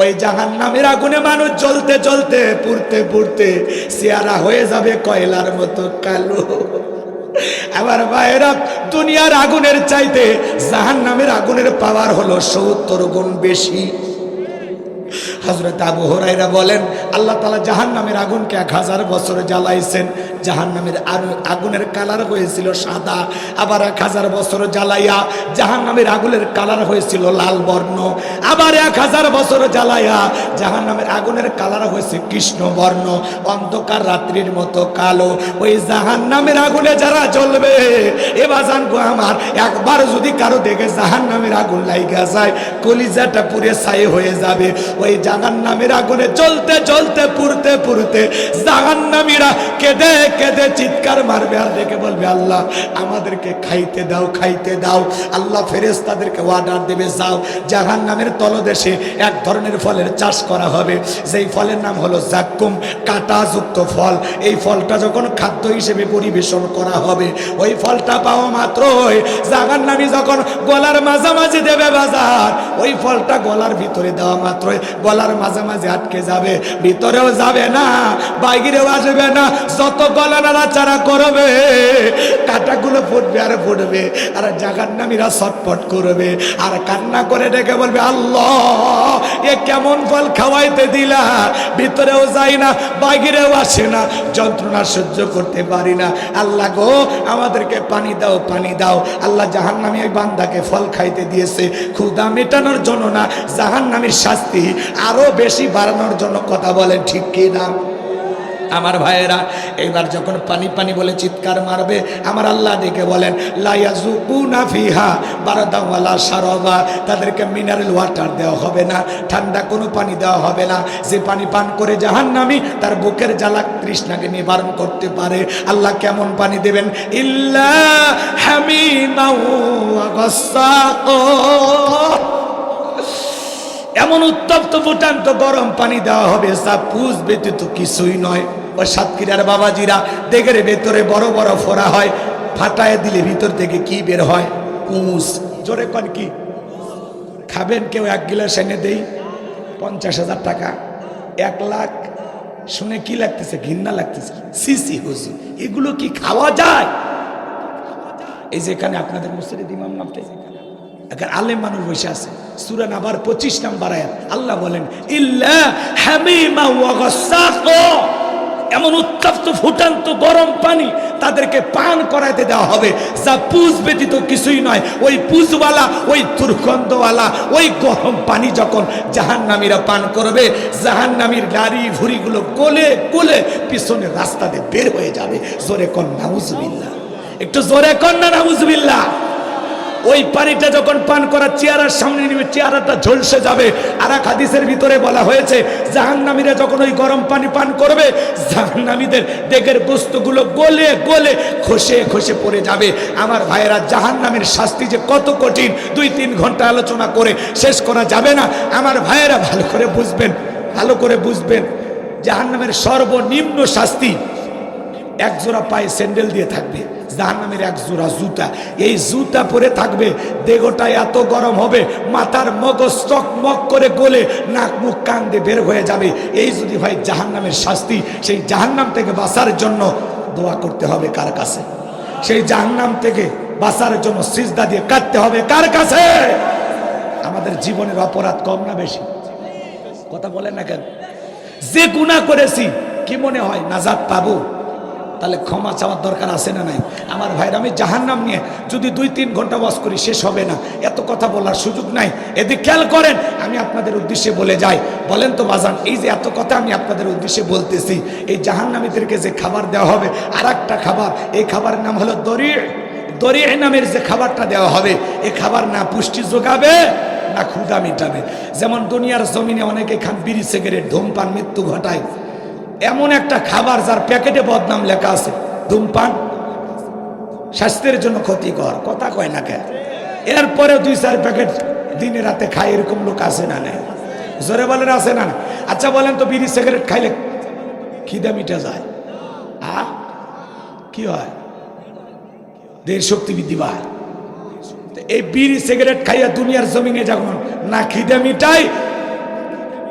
ওই জাহান নামের আগুনে মানুষ জ্বলতে জ্বলতে, পুড়তে পুড়তে চেয়ারা হয়ে যাবে কয়লার মতো কালো। আবার ভাইয়েরা, দুনিয়ার আগুনের চাইতে জাহান নামের আগুনের পাওয়ার হলো সত্তর গুণ বেশি। হজরত আবু হরাইরা বলেন, আল্লাহ তালা জাহান নামের আগুনকে এক হাজার বছর জ্বালাইছেন। জাহান নামের আগুনের কালার হয়েছিল সাদা, আবার এক হাজার বছর জ্বালাইয়া জাহান নামের আগুনের কালার হয়েছিল লাল বর্ণ, আবার এক হাজার বছর জ্বালাইয়া জাহান নামের আগুনের কালার হয়েছে কৃষ্ণ বর্ণ। অন্ধকার রাত্রির মতো কালো, ওই জাহান নামের আগুনে যারা জ্বলবে, এ বাজান গো আমার, একবার যদি কারও দেখে জাহান নামের আগুন লাইগা যায়, কলিজাটা পুরে ছাই হয়ে যাবে। ওই জাহান নামের আগুনে চলতে চলতে, পুড়তে পুড়তে জাহান নামীরা কেঁদে কেঁদে চিৎকার মারবে আর দেখে বলবে, আল্লাহ, আমাদেরকে খাইতে দাও খাইতে দাও। আল্লাহ ফেরেস তাদেরকে অর্ডার দেবে, যাও। জাহান নামের তলদেশে এক ধরনের ফলের চাষ করা হবে। যেই ফলের নাম হলো জাক্কুম কাঁটাযুক্ত ফল। এই ফলটা যখন খাদ্য হিসেবে পরিবেশন করা হবে, ওই ফলটা পাওয়া মাত্রই জাহান নামী যখন গলার মাঝামাঝি দেবে বাজার, ওই ফলটা গলার ভিতরে দেওয়া মাত্রই। গলার মাঝে মাঝে আটকে যাবে, ভিতরেও যাবে না, বাইরেও আসবে না। যত গলা নাড়াচাড়া করবে, কাটাগুলো ফুটবে আর ফুটবে, আর জাগার নামীরা করবে, আর কান্না করে ডেকে বলবে, আল্লাহ, এ কেমন ফল খাওয়াইতে দিলা, ভিতরেও যাই না, বাইরেও আসে না, যন্ত্রণা সহ্য করতে পারি না। আল্লাহ গো, আমাদেরকে পানি দাও পানি দাও। আল্লাহ জাহান ওই বান্দাকে ফল খাইতে দিয়েছে। ক্ষুদা মেটানোর জন্য না জাহান নামীর শাস্তি আরও বেশি বাড়ানোর জন্য কথা বলেন, ঠিক কি না? আমার ভাইয়েরা এবার যখন পানি পানি বলে চিৎকার মারবে, আমার আল্লাহ ডেকে বলেন লাইয়াজুকুনা ফিহা বারাদাওয়ালা সারবা তাদেরকে মিনারেল ওয়াটার দেওয়া হবে না, ঠান্ডা কোনো পানি দেওয়া হবে না। যে পানি পান করে জাহান্নামি, তার বুকের জ্বালা তৃষ্ণাকে নিবারণ করতে পারে। আল্লাহ কেমন পানি দেবেন? ইল্লা হামিমাউ ওয়া গাসসাকো এমন উত্তপ্ত ফুটান্ত গরম পানি দেওয়া হবে, যা পুষ ব্যতীত কিছুই নয়। ওই সাতক্ষীরার বাবাজিরা দেখের ভেতরে বড় বড় ফোড়া হয়, ফাটায় দিলে ভিতর থেকে কি বের হয়? পুষ জোরে কন কি? খাবেন কেউ এক গিলাস এনে দেই? পঞ্চাশ হাজার টাকা। এক লাখ। শুনে কি লাগতেছে? ঘৃণা লাগতেছে। সিসি হুসি এগুলো কি খাওয়া যায়? এই যেখানে আপনাদের মুসরিদ ইমাম নামটা এখানে আলেম মানুষ বসে আছে। সুরান আবার পঁচিশ নাম্বার আয়াত, আল্লাহ বলেন এমন উত্তপ্ত, ফুটান্ত, গরম পানি তাদেরকে পান করাইতে দেওয়া হবে। যা পুজ ব্যতীত কিছুই নয়। ওই পুজওয়ালা, ওই দুর্গন্ধওয়ালা, ওই গরম পানি যখন জাহান্নামীরা পান করবে, জাহান্নামীর গাড়ি ভুড়িগুলো কোলে কোলে পিছনে রাস্তাতে বের হয়ে যাবে। জোরে কন, নাউজুবিল্লাহ। একটু জোরে কন না, নাউজুবিল্লাহ। ওই পানিটা যখন পান করার চেয়ারার সামনে নিবে, চেয়ারাটা ঝলসে যাবে। আর এক হাদিসের ভিতরে বলা হয়েছে, জাহান্নামীরা যখন ওই গরম পানি পান করবে, জাহান্নামীদের ডেকের বস্তুগুলো গলে গলে খসে খসে পড়ে যাবে। আমার ভাইয়েরা, জাহান্নামীর শাস্তি যে কত কঠিন, দুই তিন ঘণ্টা আলোচনা করে শেষ করা যাবে না। আমার ভাইয়েরা, ভালো করে বুঝবেন, ভালো করে বুঝবেন, জাহান্নামের সর্বনিম্ন শাস্তি একজোড়া পায়ে স্যান্ডেল দিয়ে থাকবে। জাহান্নামের এক জোড়া জুতা। এই জুতা পরে থাকবে দেগোটা এত গরম হবে, মাথার মগজ মক করে গলে নাক মুখ কান দিয়ে বের হয়ে যাবে। এই যদি হয় জাহান্নামের শাস্তি, সেই জাহান্নাম থেকে বাঁচার জন্য দোয়া করতে হবে কার কাছে? সেই জাহান্নাম থেকে বাঁচার জন্য সিজদা দিয়ে কাটতে হবে কার কাছে? আমাদের জীবনের অপরাধ কম না বেশি? কথা বলেন না কেন? যে গুণা করেছি, কি মনে হয় নাজাদ পাবো? তাহলে ক্ষমা চাওয়ার দরকার আছে না নাই? আমার ভাইরা আমি জাহান নাম নিয়ে যদি দুই তিন ঘণ্টা বাস করি, শেষ হবে না। এত কথা বলার সুযোগ নাই। এদিক খেয়াল করেন, আমি আপনাদের উদ্দেশ্যে বলে যাই। বলেন তো, বাজান, এই যে এত কথা আমি আপনাদের উদ্দেশ্যে বলতেছি, এই জাহান্নামীদেরকে যে খাবার দেওয়া হবে আর একটা খাবার, এই খাবারের নাম হলো দরি। দরি নামের যে খাবারটা দেওয়া হবে এই খাবার না পুষ্টি যোগাবে, না ক্ষুদা মিটাবে। যেমন দুনিয়ার জমিনে অনেকে খান বিড়ি, সিগারেট, ধূমপান, মৃত্যু ঘটায়। এমন একটা খাবার যার প্যাকেটে বদনাম লেখা আছে, ধূমপান। স্বাস্থ্যের জন্য ক্ষতিকর, কথা কয় না কে? এরপরে দুই, চার প্যাকেট দিনে রাতে খায়, এরকম লোক আছে না নেই? জোরে বলেন, আছে না আচ্ছা বলেন তো, বিড়ি, সিগারেট খাইলে খিদে মিটে যায়। আ? কি হয়? দেহের শক্তি বৃদ্ধি পায়। এই বিড়ি, সিগারেট খাইয়া দুনিয়ার জমিনে যখন না খিদে মিটাই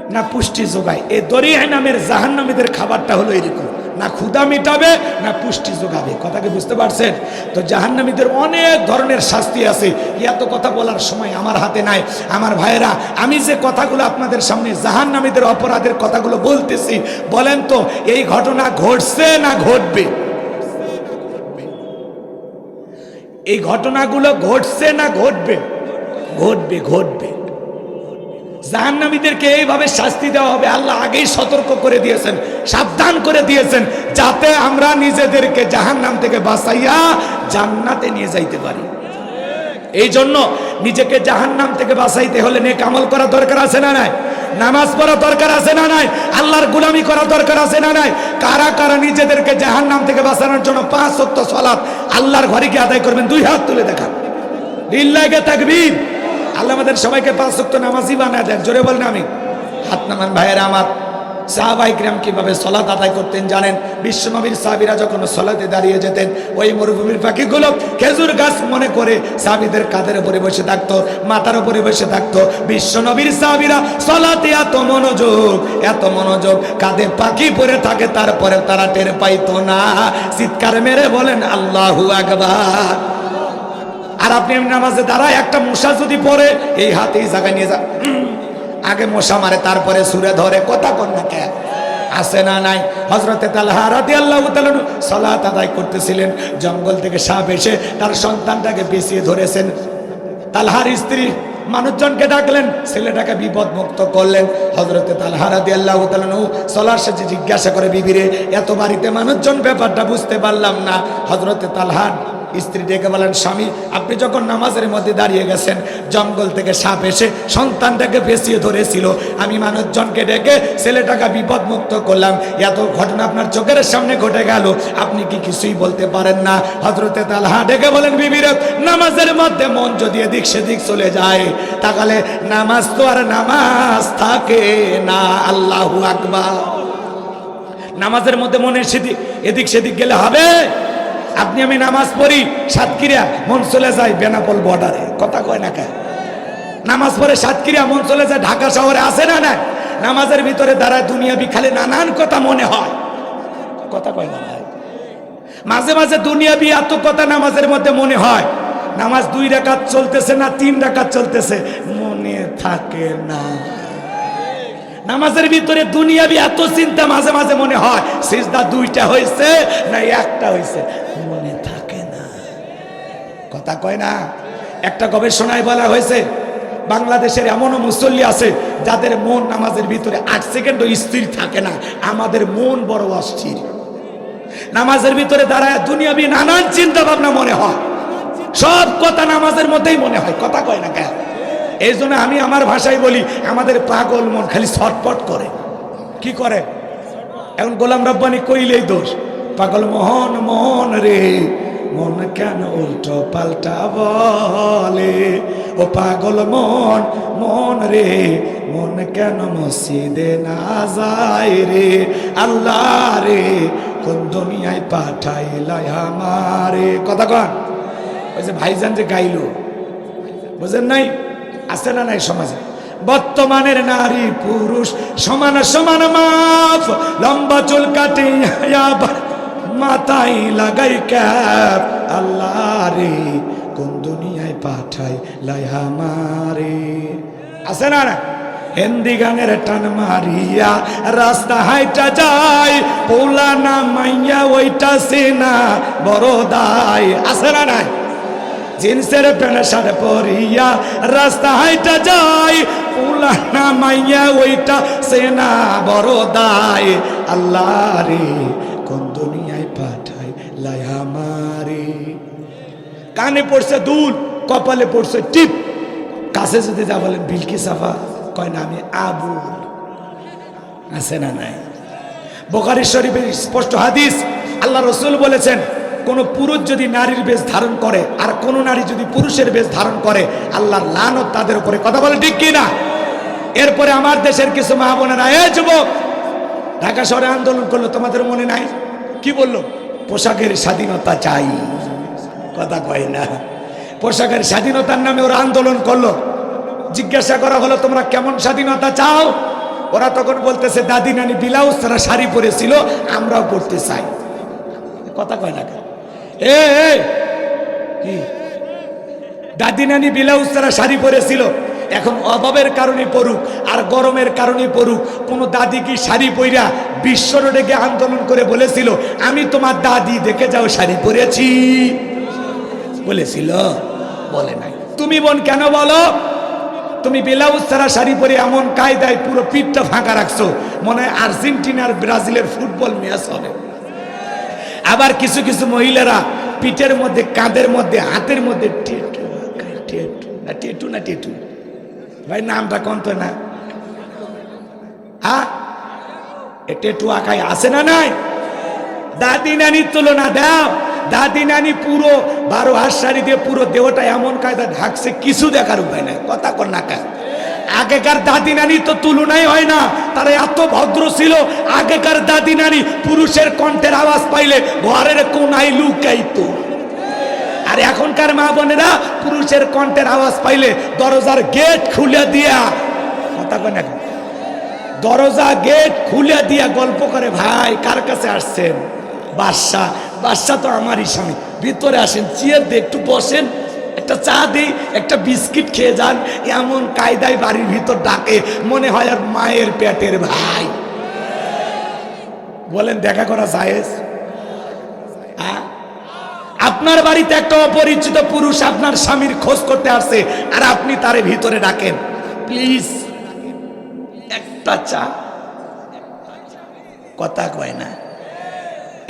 না পুষ্টি যোগায়। এই দরিয়া নামের জাহান্নামীদের খাবারটা হলো এরকম। না ক্ষুদা মিটাবে, না পুষ্টি যোগাবে। কথাকে বুঝতে পারছেন? তো জাহান্নামীদের অনেক ধরনের শাস্তি আছে। এত কথা বলার সময় আমার হাতে নাই। আমার ভাইয়েরা, আমি যে কথাগুলো আপনাদের সামনে জাহান্নামীদের অপরাধের কথাগুলো বলতেছি, বলেন তো, এই ঘটনা ঘটছে না ঘটবে? এই ঘটনাগুলো ঘটছে না ঘটবে? ঘটবে ঘটবে। জাহান্নামীদেরকে এইভাবে শাস্তি দেওয়া হবে। আল্লাহ আগেই সতর্ক করে দিয়েছেন, সাবধান করে দিয়েছেন, যাতে আমরা নিজেদেরকে জাহান্নাম থেকে বাঁচাইয়া জান্নাতে নিয়ে যাইতে পারি। এই জন্য নিজেকে জাহান্নাম থেকে বাঁচাইতে হলে নেক আমল করা দরকার আছে না নাই? নামাজ পড়া দরকার আছে না নাই? আল্লাহর গুলামি করা দরকার আছে না নাই? কারা কারা নিজেদেরকে জাহান্নাম থেকে বাঁচানোর জন্য পাঁচ সত্য সলাপ আল্লাহর ঘরে গিয়ে আদায় করবেন? দুই হাত তুলে দেখান। লিল্লাহকে তাকবীর। আল্লাহ আমাদের সবাইকে পাঁচ সত্য নামাজই বানায় দেন। জোরে বলেন আমি। হাত নামান ভাইয়েরা আমার সাহাবাই গ্রাম কীভাবে সলাত আদায় করতেন জানেন? বিশ্বনবীর সাহাবিরা যখন সলাতে দাঁড়িয়ে যেতেন, ওই মরুভূমির পাখিগুলো খেজুর গাছ মনে করে সাহাবিদের কাঁধের উপরে বসে থাকতো, মাথার উপরে বসে থাকতো। বিশ্বনবীর সাহাবিরা সলাতে এত মনোযোগ এত মনোযোগ, কাঁধে পাখি পরে থাকে তারপরে তারা টের পাইতো না। চিৎকার মেরে বলেন, আল্লাহু আকবার। আর আপনি নামাজে দাঁড়ায় একটা মশা যদি পড়ে এই হাতে এই জায়গায় নিয়ে যা। উম, আগে মশা মারে তারপরে সুরে ধরে কথা কন না কে? আসে না নাই? হজরতে তালহা রাতি আল্লাহ সলাত আদায় করতেছিলেন। জঙ্গল থেকে সাপ এসে তার সন্তানটাকে পেঁচিয়ে ধরেছেন। তালহার স্ত্রী মানুষজনকে ডাকলেন ছেলেটাকে বিপদ মুক্ত করলেন হজরতে তালহারা দিয়ে আল্লাহ সলার সাথে জিজ্ঞাসা করে বিবিরে এত বাড়িতে মানুষজন ব্যাপারটা বুঝতে পারলাম না। হজরতে তালহার স্ত্রী ডেকে বলেন, স্বামী, আপনি যখন নামাজের মধ্যে দাঁড়িয়ে গেছেন, জঙ্গল থেকে সাপ এসে সন্তানটাকে পেঁচিয়ে ধরেছিল। আমি মানুষজনকে ডেকে ছেলেটাকে বিপদ মুক্ত করলাম। এত ঘটনা আপনার চোখের সামনে ঘটে গেল। আপনি কি কিছুই বলতে পারেন না? হজরতে তালহা ডেকে বলেন, বিবিরে, নামাজের মধ্যে মন যদি এদিক সেদিক চলে যায়, তাহলে নামাজ তো আর নামাজ থাকে না, আল্লাহু আকবার। নামাজের মধ্যে মনে সেদিক, এদিক সেদিক গেলে হবে? আপনি আমি নামাজ পড়ি, সাতক্ষীরা মন চলে যায় বেনাপোল বর্ডারে কথা কয় না কে? নামাজ পড়ে সাতক্ষীরা মন চলে যায় ঢাকা শহরে আসে না না নামাজের ভিতরে দাঁড়ায় দুনিয়াবি খালি নানান কথা মনে হয়। কথা কয় না মাঝে মাঝে দুনিয়াবি এত কথা নামাজের মধ্যে মনে হয়। নামাজ দুই রাকাত চলতেছে না তিন রাকাত চলতেছে? মনে থাকে না। নামাজের ভিতরে দুনিয়াবি এত চিন্তা মাঝে মাঝে মনে হয়, সিজদা দুইটা হয়েছে না একটা হয়েছে মনে থাকে না। কথা কয় না? একটা গবেষণায় বলা হয়েছে, বাংলাদেশের এমনও মুসল্লি আছে যাদের মন নামাজের ভিতরে আট সেকেন্ডও স্থির থাকে না। আমাদের মন বড় অস্থির। নামাজের ভিতরে দাঁড়ায় দুনিয়াবি নানান চিন্তা ভাবনা মনে হয়। সব কথা নামাজের মধ্যেই মনে হয়। কথা কয় না কেন? এই জন্য আমি আমার ভাষায় বলি, আমাদের পাগল মন খালি ছটপট করে। কি করে? এখন গোলাম রব্বানি কইলেই দোষ। পাগল মোহন মোহন রে, মন কেন উল্টো পাল্টা বলে? ও পাগল মন মন রে, মন কেন মসজিদে না যায় রে? আল্লাহ রে, কোন দুনিয়ায় পাঠাইলাই আমারে। কথা কন। ওই যে ভাইজান যে গাইলো, বুঝেন নাই? আছে না নাই সমাজে? বর্তমানের নারী, পুরুষ, সমান সমান মাফ লম্বা চুল কাটে মাথায় লাগাই ক্যাপ আল্লাহ রে কোন দুনিয়ায় পাঠাই লাইহা মারে আছে না না হিন্দি গানের টান মারিয়া রাস্তা হাইটা যায় পোলা না মাইয়া ওইটা সেনা, বড় দায়, আছে না নাই? জিন্সের প্যান্ট শার্ট পরিয়া রাস্তা হাইটা যায় পুলানা মাইয়া ওইটা সেনা বড় দায়। আল্লাহ রে, কোন দুনিয়ায় পাঠায় লায়া মারে কানে পড়ছে দুল, কপালে পড়ছে টিপ। কাছে যদি যা বলেন, বিলকি সাফা, কয় না, আমি আবুল। আছে না নাই? বোকারি শরীফের স্পষ্ট হাদিস, আল্লাহ রসুল বলেছেন কোন পুরুষ যদি নারীর বেশ ধারণ করে, আর কোন নারী যদি পুরুষের বেশ ধারণ করে, আল্লাহর লানত তাদের উপরে কথা বলে ঠিক না? এরপরে আমার দেশের কিছু মা বোনেরা, এ যুবক, ঢাকা শহরে আন্দোলন করল, তোমাদের মনে নাই? কি বলল? পোশাকের স্বাধীনতা চাই। কথা কয় না। পোশাকের স্বাধীনতার নামে ওরা আন্দোলন করল। জিজ্ঞাসা করা হলো, তোমরা কেমন স্বাধীনতা চাও? ওরা তখন বলতেছে, দাদি নানি ব্লাউজ তারা শাড়ি পরেছিল, আমরাও পড়তে চাই। কথা কয় না? দাদি নানি ব্লাউজ তারা শাড়ি পরেছিল। এখন অভাবের কারণে পড়ুক আর গরমের কারণে পড়ুক, কোনো দাদি কি শাড়ি পইরা বিশ্ব রোডে গিয়ে আন্দোলন করে বলেছিল, আমি তোমার দাদি দেখে যাও শাড়ি পরেছি। বলেছিল। বলে নাই। তুমি বোন কেন বলো? তুমি ব্লাউজ ছাড়া শাড়ি পরে এমন কায়দায় পুরো পিঠটা ফাঁকা রাখছো, মনে হয় আর্জেন্টিনার ব্রাজিলের ফুটবল ম্যাচ হবে। আবার কিছু কিছু মহিলারা পিঠের মধ্যে, কাঁধের মধ্যে, হাতের মধ্যে টেটু না টেটু না টেটু। ভাই, নামটা কোন তো না। হ্যাঁ? এ টেটু আঁকায় আছে না নাই? দাদি নানির তুলনা দাও। দাদি নানি পুরো বারো হাত শাড়ি দিয়ে পুরো দেহটা এমন কায়দা ঢাকছে, কিছু দেখার উপায় নাই। কথা কর না আগেকার দাদি নানি তো তুলনাই হয় না। তারা এত ভদ্র ছিল, আগেকার দাদি নানি পুরুষের কণ্ঠের আওয়াজ পাইলে ঘরের কোনায় লুকাইতো। আর এখনকার মা বোনেরা পুরুষের কণ্ঠের আওয়াজ পাইলে দরজার গেট খুলে দিয়া কথা কয় না দরজা গেট খুলে দিয়া গল্প করে, ভাই, কার কাছে আসছেন? বাদশা বাদশা তো আমারই স্বামী। ভিতরে আসেন, চেয়ার দিয়ে একটু বসেন। একটা চা দিই, একটা বিস্কিট খেয়ে যান, এমন কায়দায় বাড়ির ভিতর ডাকে, মনে হয় আর মায়ের পেটের ভাই। বলেন, দেখা করা জায়েজ? হ্যাঁ? আপনার বাড়িতে একটা অপরিচিত পুরুষ আপনার স্বামীর খোঁজ করতে আসছে, আর আপনি তারে ভিতরে ডাকেন। প্লিজ, একটা চা। কথা কয় না,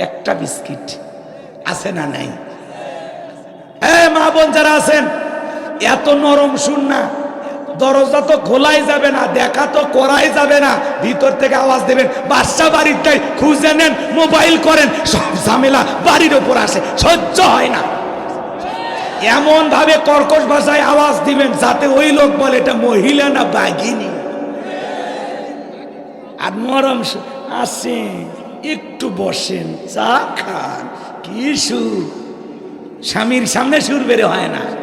একটা বিস্কিট। আছে না নাই? হ্যাঁ মা বোন যারা আছেন, এত নরম শুন না। দরজা তো খোলাই যাবে না, দেখা তো করাই যাবে না। ভিতর থেকে আওয়াজ দেবেন, বাচ্চা বাড়িতে খুঁজে নেন, মোবাইল করেন, সব ঝামেলা বাড়ির ওপর আসে, সহ্য হয় না। এমন ভাবে কর্কশ ভাষায় আওয়াজ দিবেন, যাতে ওই লোক বলে, এটা মহিলা না বাঘিনী? আর নরম আসেন, একটু বসেন, চা খান, কি সুর স্বামীর সামনে সুর বের হয় না।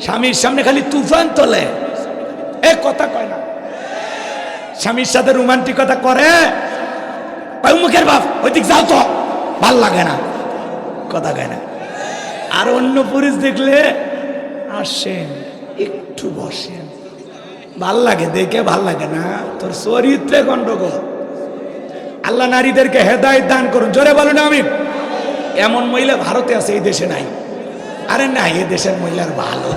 স্বামীর সামনে খালি তুফান তোলে। এ কথা কয় না। স্বামীর সাথে রোমান্টিকতা করে। মুখের বাপ, ওইদিক যাও তো। ভালো লাগে না। কথা কয় না। আর অন্য পুরুষ দেখলে আসেন, একটু বসেন। ভালো লাগে, দেখে ভালো লাগে না। তোর চরিত্রে গন্ডগোল। আল্লাহ নারীদেরকে হেদায়ত দান করুন। জোরে বলুন আমি এমন মহিলা ভারতে আছে, এই দেশে নাই। আরে না এ দেশের মহিলার ভালো।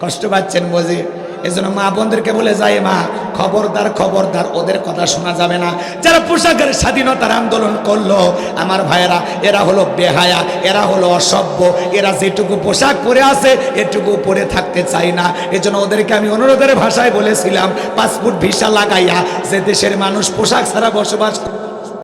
কষ্ট পাচ্ছেন বোঝে এজন্য মা বোনদেরকে বলে যায় মা, খবরদার খবরদার, ওদের কথা শোনা যাবে না। যারা পোশাকের স্বাধীনতার আন্দোলন করল, আমার ভাইয়েরা, এরা হলো বেহায়া, এরা হলো অসভ্য, এরা যেটুকু পোশাক পরে আছে, এটুকু পরে থাকতে চাই না। এজন্য ওদেরকে আমি অনুরোধের ভাষায় বলেছিলাম, পাসপোর্ট ভিসা লাগাইয়া, যে দেশের মানুষ পোশাক ছাড়া বসবাস